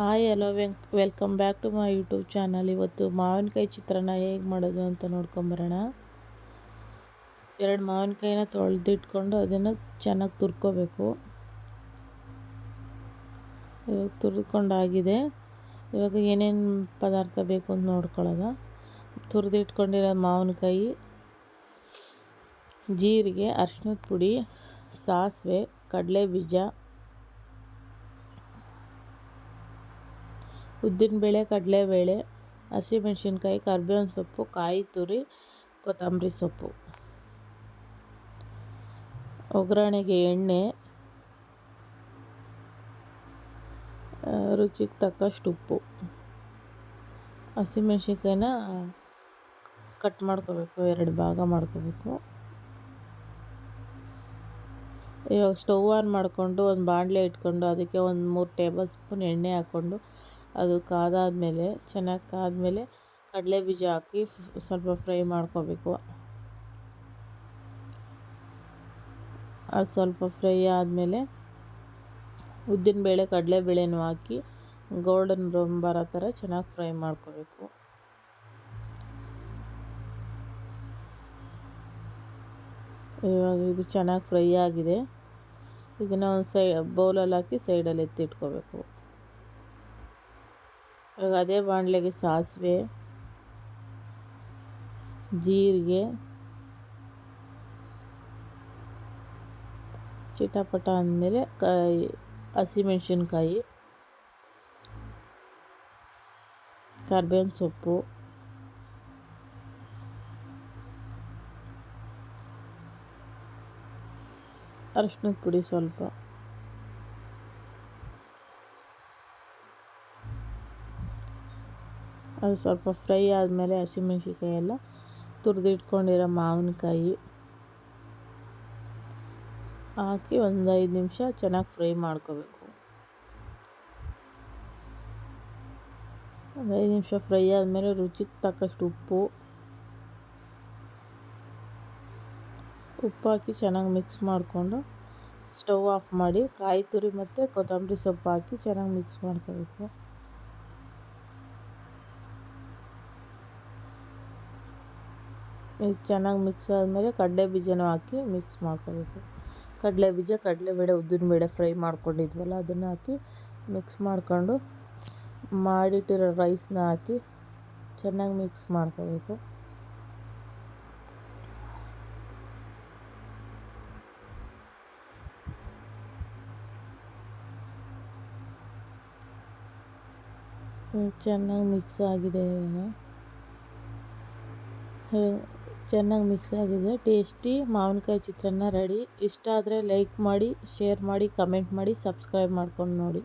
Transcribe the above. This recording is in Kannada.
Hi, hello ವೆಂಕ್ welcome back to my YouTube channel. ಇವತ್ತು ಮಾವಿನಕಾಯಿ ಚಿತ್ರಾನ್ನ ಹೇಗೆ ಮಾಡೋದು ಅಂತ ನೋಡ್ಕೊಂಬರೋಣ. ಎರಡು ಮಾವಿನಕಾಯಿನ ತೊಳೆದಿಟ್ಕೊಂಡು ಅದನ್ನು ಚೆನ್ನಾಗಿ ತುರ್ಕೋಬೇಕು. ಇವಾಗ ತುರ್ಕೊಂಡಾಗಿದೆ ಇವಾಗ ಏನೇನು ಪದಾರ್ಥ ಬೇಕು ಅಂತ ನೋಡ್ಕೊಳ್ಳೋದ ತುರಿದಿಟ್ಕೊಂಡಿರೋ ಮಾವಿನಕಾಯಿ, ಜೀರಿಗೆ ಅರ್ಶಿನದ ಪುಡಿ, ಸಾಸಿವೆ ಕಡಲೆ ಬೀಜ ಉದ್ದಿನಬೇಳೆ ಕಡಲೆಬೇಳೆ ಹಸಿಮೆಣ್ಸಿನ್ಕಾಯಿ, ಕರ್ಬೇವಿನ ಸೊಪ್ಪು, ಕಾಯಿ ತುರಿ, ಕೊತ್ತಂಬರಿ ಸೊಪ್ಪು. ಒಗ್ಗರಣೆಗೆ ಎಣ್ಣೆ ರುಚಿಗೆ ತಕ್ಕಷ್ಟು ಉಪ್ಪು. ಹಸಿಮೆಣ್ಸಿನ್ಕಾಯಿನ ಕಟ್ ಮಾಡ್ಕೋಬೇಕು, ಎರಡು ಭಾಗ ಮಾಡ್ಕೋಬೇಕು. ಇವಾಗ ಸ್ಟವ್ ಆನ್ ಮಾಡಿಕೊಂಡು ಒಂದು ಬಾಣಲೆ ಇಟ್ಕೊಂಡು ಅದಕ್ಕೆ ಒಂದು ಮೂರು ಟೇಬಲ್ ಸ್ಪೂನ್ ಎಣ್ಣೆ ಹಾಕ್ಕೊಂಡು ಅದು ಕಾದಾದಮೇಲೆ, ಚೆನ್ನಾಗಿ ಕಾದಮೇಲೆ ಕಡಲೆ ಬೀಜ ಹಾಕಿ ಸ್ವಲ್ಪ ಫ್ರೈ ಮಾಡ್ಕೋಬೇಕು. ಅದು ಸ್ವಲ್ಪ ಫ್ರೈ ಆದಮೇಲೆ ಉದ್ದಿನಬೇಳೆ, ಕಡಲೆಬೇಳೆನೂ ಹಾಕಿ ಗೋಲ್ಡನ್ ಬ್ರೌನ್ ಬರೋ ಥರ ಚೆನ್ನಾಗಿ ಫ್ರೈ ಮಾಡ್ಕೋಬೇಕು. ಇವಾಗ ಇದು ಚೆನ್ನಾಗಿ ಫ್ರೈ ಆಗಿದೆ. ಇದನ್ನು ಒಂದು ಸೈ, ಬೌಲಲ್ಲಿ ಹಾಕಿ ಸೈಡಲ್ಲಿ ಎತ್ತಿಟ್ಕೋಬೇಕು. ಇವಾಗ ಅದೇ ಬಾಣಲೆಗೆ ಸಾಸಿವೆ ಜೀರಿಗೆ ಚಿಟಪಟ ಅಂದಮೇಲೆ ಕಾಯಿ ಹಸಿಮೆಣ್ಸಿನ್ಕಾಯಿ ಕರ್ಬೇವಿನ ಸೊಪ್ಪು ಅರಿಶಿನದ ಪುಡಿ ಸ್ವಲ್ಪ. ಅದು ಸ್ವಲ್ಪ ಫ್ರೈ ಆದಮೇಲೆ ಹಸಿಮೆಣ್ಸಿನ್ಕಾಯಿ ಎಲ್ಲ ತುರಿದಿಟ್ಕೊಂಡಿರೋ ಮಾವಿನಕಾಯಿ ಹಾಕಿ ಒಂದು ಐದು ನಿಮಿಷ ಚೆನ್ನಾಗಿ ಫ್ರೈ ಮಾಡ್ಕೋಬೇಕು. ಒಂದು ಐದು ನಿಮಿಷ ಫ್ರೈ ಆದಮೇಲೆ ರುಚಿಗೆ ತಕ್ಕಷ್ಟು ಉಪ್ಪು. ಉಪ್ಪು ಹಾಕಿ ಚೆನ್ನಾಗಿ ಮಿಕ್ಸ್ ಮಾಡಿಕೊಂಡು ಸ್ಟವ್ ಆಫ್ ಮಾಡಿ ಕಾಯಿ ತುರಿ ಮತ್ತು ಕೊತ್ತಂಬರಿ ಸೊಪ್ಪು ಹಾಕಿ ಚೆನ್ನಾಗಿ ಮಿಕ್ಸ್ ಮಾಡ್ಕೋಬೇಕು. ಇದು ಚೆನ್ನಾಗಿ ಮಿಕ್ಸ್ ಆದಮೇಲೆ ಕಡಲೆ ಬೀಜನೂ ಹಾಕಿ ಮಿಕ್ಸ್ ಮಾಡ್ಕೋಬೇಕು. ಕಡಲೆ ಬೀಜ ಉದ್ದಿನ ಉದ್ದಿನಬೇಳೆ ಫ್ರೈ ಮಾಡ್ಕೊಂಡಿದ್ವಲ್ಲ, ಅದನ್ನು ಹಾಕಿ ಮಿಕ್ಸ್ ಮಾಡ್ಕೊಂಡು ಮಾಡಿಟ್ಟಿರೋ ರೈಸ್ನ ಹಾಕಿ ಚೆನ್ನಾಗಿ ಮಿಕ್ಸ್ ಮಾಡ್ಕೋಬೇಕು. ಚೆನ್ನಾಗಿ ಮಿಕ್ಸ್ ಆಗಿದೆ ಚೆನ್ನಾಗಿ ಮಿಕ್ಸ್ ಆಗಿದೆ. ಟೇಸ್ಟಿ ಮಾವಿನಕಾಯಿ ಚಿತ್ರಾನ್ನ ರೆಡಿ ಇಷ್ಟ ಆದರೆ ಲೈಕ್ ಮಾಡಿ ಶೇರ್ ಮಾಡಿ ಕಮೆಂಟ್ ಮಾಡಿ ಸಬ್ಸ್ಕ್ರೈಬ್ ಮಾಡ್ಕೊಂಡು ನೋಡಿ.